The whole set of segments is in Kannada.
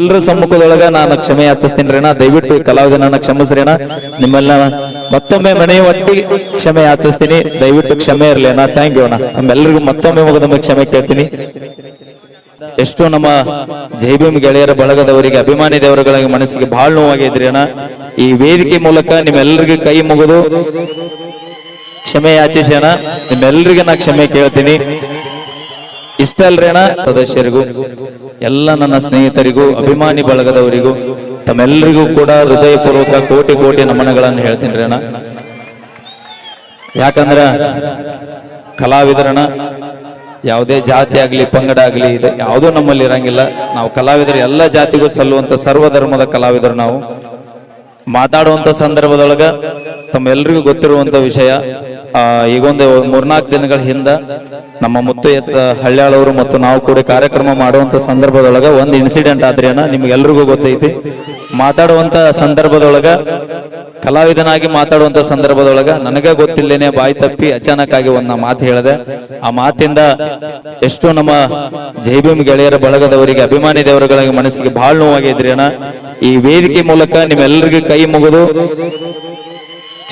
ಎಲ್ಲರ ಸಮ್ಮುಖದೊಳಗ ನಾನು ಕ್ಷಮೆ ಯಾಚಿಸ್ತೀನಿ ದಯವಿಟ್ಟು ಕಲಾವಿದನನ್ನ ಕ್ಷಮಿಸ್ರೇಣ ನಿಮ್ಮೆಲ್ಲ ಮತ್ತೊಮ್ಮೆ ಮನೆ ಒಟ್ಟಿಗೆ ಕ್ಷಮೆ ಯಾಚಿಸ್ತೀನಿ. ದಯವಿಟ್ಟು ಕ್ಷಮೆ ಇರಲಿ ಅಣ್ಣ. ಥ್ಯಾಂಕ್ ಯು ಅಣ್ಣ. ನಮ್ಮೆಲ್ಲರಿಗೂ ಮತ್ತೊಮ್ಮೆ ಮುಗಿದ ಕ್ಷಮೆ ಕೇಳ್ತೀನಿ. ಎಷ್ಟು ನಮ್ಮ ಜೈಭೀಮ್ ಗೆಳೆಯರ ಬಳಗದವರಿಗೆ, ಅಭಿಮಾನಿ ದೇವರುಗಳಿಗೆ ಮನಸ್ಸಿಗೆ ಬಹಳ ನೋವಾಗಿದ್ರಿ ಅಣ್ಣ. ಈ ವೇದಿಕೆ ಮೂಲಕ ನಿಮ್ಮೆಲ್ಲರಿಗೂ ಕೈ ಮುಗಿದು ಕ್ಷಮೆ ಯಾಚಿಸಿ ಅಣ್ಣ. ನಿಮ್ಮೆಲ್ಲರಿಗೂ ನಾ ಕ್ಷಮೆ ಕೇಳ್ತೀನಿ. ಇಷ್ಟ ಅಲ್ರೇಣ ಸದಸ್ಯರಿಗೂ, ಎಲ್ಲ ನನ್ನ ಸ್ನೇಹಿತರಿಗೂ, ಅಭಿಮಾನಿ ಬಳಗದವರಿಗೂ, ತಮ್ಮೆಲ್ಲರಿಗೂ ಕೂಡ ಹೃದಯಪೂರ್ವಕ ಕೋಟಿ ಕೋಟಿ ನಮನಗಳನ್ನು ಹೇಳ್ತೀನಿ ರೀ ಅಣ್ಣ ಯಾಕಂದ್ರ ಕಲಾವಿದರಣ ಯಾವುದೇ ಜಾತಿ ಆಗ್ಲಿ, ಪಂಗಡ ಆಗ್ಲಿ, ಇದೆ ಯಾವುದೂ ನಮ್ಮಲ್ಲಿ ಇರಂಗಿಲ್ಲ. ನಾವು ಕಲಾವಿದರು ಎಲ್ಲ ಜಾತಿಗೂ ಸಲ್ಲುವಂತ ಸರ್ವ ಧರ್ಮದ ಕಲಾವಿದರು ನಾವು. ಮಾತಾಡುವಂತ ಸಂದರ್ಭದೊಳಗ ತಮ್ಮೆಲ್ಲರಿಗೂ ಗೊತ್ತಿರುವಂತ ವಿಷಯ ಈಗೊಂದು ಮೂರ್ನಾಲ್ಕು ದಿನಗಳ ಹಿಂದ ನಮ್ಮ ಮುತ್ತು ಎಸ್ ಹಳ್ಯಾಳವರು ಮತ್ತು ನಾವು ಕೂಡ ಕಾರ್ಯಕ್ರಮ ಮಾಡುವಂತ ಸಂದರ್ಭದೊಳಗ ಒಂದು ಇನ್ಸಿಡೆಂಟ್ ಆದ್ರೇನ ನಿಮ್ಗೆಲ್ರಿಗೂ ಗೊತ್ತೈತಿ. ಮಾತಾಡುವಂತ ಸಂದರ್ಭದೊಳಗ, ಕಲಾವಿದನಾಗಿ ಮಾತಾಡುವಂತ ಸಂದರ್ಭದೊಳಗ ನನಗೆ ಗೊತ್ತಿಲ್ಲೇನೆ ಬಾಯಿ ತಪ್ಪಿ ಅಚಾನಕ್ ಆಗಿ ಒಂದ್ ಮಾತು ಹೇಳಿದೆ. ಆ ಮಾತಿಂದ ಎಷ್ಟು ನಮ್ಮ ಜೈಭೀಮ್ ಗೆಳೆಯರ ಬಳಗದವರಿಗೆ, ಅಭಿಮಾನಿ ದೇವರುಗಳಿಗೆ ಮನಸ್ಸಿಗೆ ಬಹಳ ಅಣ್ಣ. ಈ ವೇದಿಕೆ ಮೂಲಕ ನಿಮ್ಮೆಲ್ಲರಿಗೂ ಕೈ ಮುಗಿದು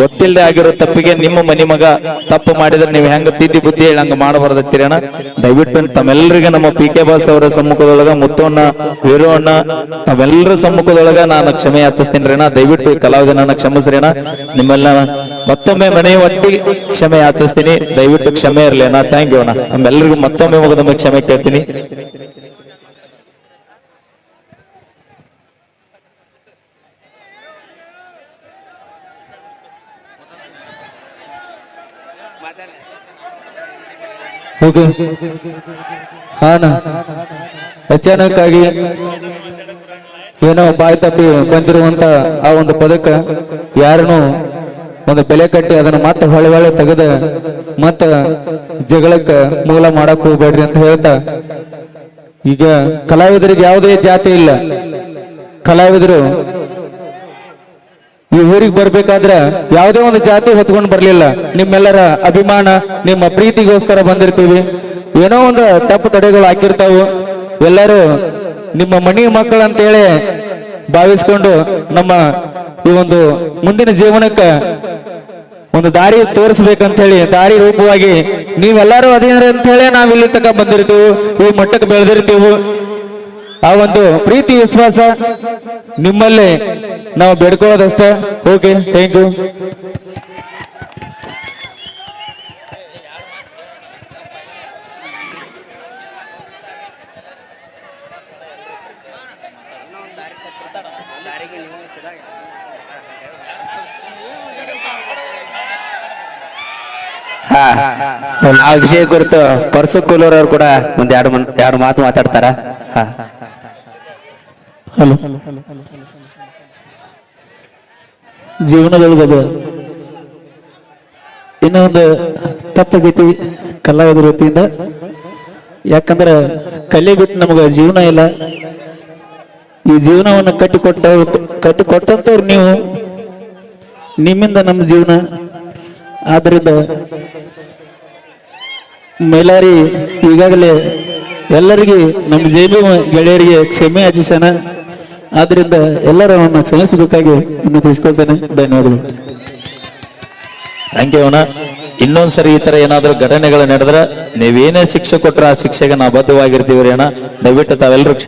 ಗೊತ್ತಿಲ್ಲದೆ ಆಗಿರೋ ತಪ್ಪಿಗೆ ನಿಮ್ಮ ಮನಿ ಮಗ ತಪ್ಪು ಮಾಡಿದ್ರೆ ನೀವು ಹೆಂಗ ತಿದ್ದಿ ಬುದ್ಧಿ ಹೇಳಿ ಹಂಗ ಮಾಡಬಾರ್ದತ್ತೀರಣ ದಯವಿಟ್ಟು ತಮ್ಮೆಲ್ಲರಿಗೆ ನಮ್ಮ ಪಿ ಕೆ ಬಾಸ್ ಅವರ ಸಮ್ಮುಖದೊಳಗ ಮುತ್ತೋಣ್ಣ, ವೀರಣ್ಣ ತಾವೆಲ್ಲರ ಸಮ್ಮುಖದೊಳಗ ನಾನು ಕ್ಷಮೆ ಯಾಚಿಸ್ತೀನಿ ದಯವಿಟ್ಟು ಕಲಾವಿದನನ್ನ ಕ್ಷಮಿಸ್ರಿ ಅಣ್ಣ. ನಿಮ್ಮೆಲ್ಲ ಮತ್ತೊಮ್ಮೆ ಮನೆಯ ಒಟ್ಟಿಗೆ ಕ್ಷಮೆ ಯಾಚಿಸ್ತೀನಿ ದಯವಿಟ್ಟು ಕ್ಷಮೆ ಇರಲಿ ಅಣ್ಣ. ಥ್ಯಾಂಕ್ ಯು ಅಣ್ಣ. ತಮ್ಮೆಲ್ಲರಿಗೂ ಮತ್ತೊಮ್ಮೆ ಮುಗಿದ ಕ್ಷಮೆ ಕೇಳ್ತೀನಿ. ಹಾನ. ಅಚಾನಕ್ ಏನೋ ಬಾಯಿ ತಪ್ಪಿ ಬಂದಿರುವಂತ ಆ ಒಂದು ಪದಕ್ಕ ಯಾರನ್ನು ಒಂದು ಬೆಲೆ ಕಟ್ಟಿ ಅದನ್ನ ಮತ್ತೆ ಹೊಳೆ ಹೊಳೆ ತೆಗೆದ ಮತ್ತ ಜಗಳಕ್ಕ ಮೂಲ ಮಾಡಕ್ ಹೋಗ್ಬೇಡ್ರಿ ಅಂತ ಹೇಳ್ತಾ, ಈಗ ಕಲಾವಿದರಿಗೆ ಯಾವುದೇ ಜಾತಿ ಇಲ್ಲ. ಕಲಾವಿದರು ಈ ಊರಿಗೆ ಬರ್ಬೇಕಾದ್ರೆ ಯಾವುದೇ ಒಂದು ಜಾತಿ ಹೊತ್ಕೊಂಡು ಬರ್ಲಿಲ್ಲ. ನಿಮ್ಮೆಲ್ಲರ ಅಭಿಮಾನ, ನಿಮ್ಮ ಪ್ರೀತಿಗೋಸ್ಕರ ಬಂದಿರ್ತೀವಿ. ಏನೋ ಒಂದು ತಪ್ಪು ತಡೆಗಳು ಹಾಕಿರ್ತಾವು. ಎಲ್ಲರೂ ನಿಮ್ಮ ಮನಿ ಮಕ್ಕಳು ಅಂತೇಳಿ ಭಾವಿಸ್ಕೊಂಡು ನಮ್ಮ ಈ ಒಂದು ಮುಂದಿನ ಜೀವನಕ್ಕೆ ಒಂದು ದಾರಿ ತೋರಿಸ್ಬೇಕಂತ ಹೇಳಿ ದಾರಿ ರೂಪವಾಗಿ ನೀವೆಲ್ಲರೂ ಅದೇನ್ರಿ ಅಂತ ಹೇಳಿ ನಾವ್ ಇಲ್ಲಿ ತನಕ ಬಂದಿರ್ತೀವಿ. ಈ ಮಟ್ಟಕ್ಕೆ ಬೆಳೆದಿರ್ತೀವಿ. ಆ ಒಂದು ಪ್ರೀತಿ, ವಿಶ್ವಾಸ ನಿಮ್ಮಲ್ಲಿ ನಾವು ಬೇಡ್ಕೊಳ್ಳೋದಷ್ಟೇ. ಓಕೆ ಥ್ಯಾಂಕ್ ಯು ವಿಷಯ ಕುರಿತು ಪರ್ಸು ಕೂಲೂರ್ ಕೂಡ ಒಂದ್ ಎರಡು ಎರಡು ಮಾತು ಮಾತಾಡ್ತಾರ. ಹಲೋ. ಇನ್ನೂ ಒಂದು ತಪ್ಪಾಗೈತಿ ಕಲಾವಿದರ ವತಿಯಿಂದ. ಯಾಕಂದ್ರೆ ಕಲೆ ಬಿಟ್ಟು ನಮಗೆ ಜೀವನ ಇಲ್ಲ. ಈ ಜೀವನವನ್ನು ಕಟ್ಟಿಕೊಟ್ಟ ಕಟ್ಟಿಕೊಟ್ಟಂತವ್ರು ನೀವು, ನಿಮ್ಮಿಂದ ನಮ್ಮ ಜೀವನ. ಆದ್ರಿಂದ, ಮೇಲಾರಿ ಈಗಾಗಲೇ ಎಲ್ಲರಿಗೆ, ನಮ್ಮ ಜೇಬಿ ಗೆಳೆಯರಿಗೆ ಕ್ಷಮೆ ಯಾಚಿಸೋಣ ಆದ್ರಿಂದ ಎಲ್ಲರೂ ಕ್ಷಮಿಸಬೇಕಾಗಿ ಇನ್ನು ತಿಳಿಸ್ಕೊಳ್ತೇನೆ ಧನ್ಯವಾದಗಳು. ಥ್ಯಾಂಕ್ ಯು ಅಣ್ಣ. ಇನ್ನೊಂದ್ಸರಿ ಈ ತರ ಏನಾದ್ರೂ ಘಟನೆಗಳು ನಡೆದ್ರೆ ನೀವೇನೇ ಶಿಕ್ಷೆ ಕೊಟ್ರೆ ಆ ಶಿಕ್ಷೆಗೆ ನಾವು ಬದ್ಧವಾಗಿರ್ತೀವಿ ಅಣ್ಣ. ದಯವಿಟ್ಟು ತಾವೆಲ್ಲರೂ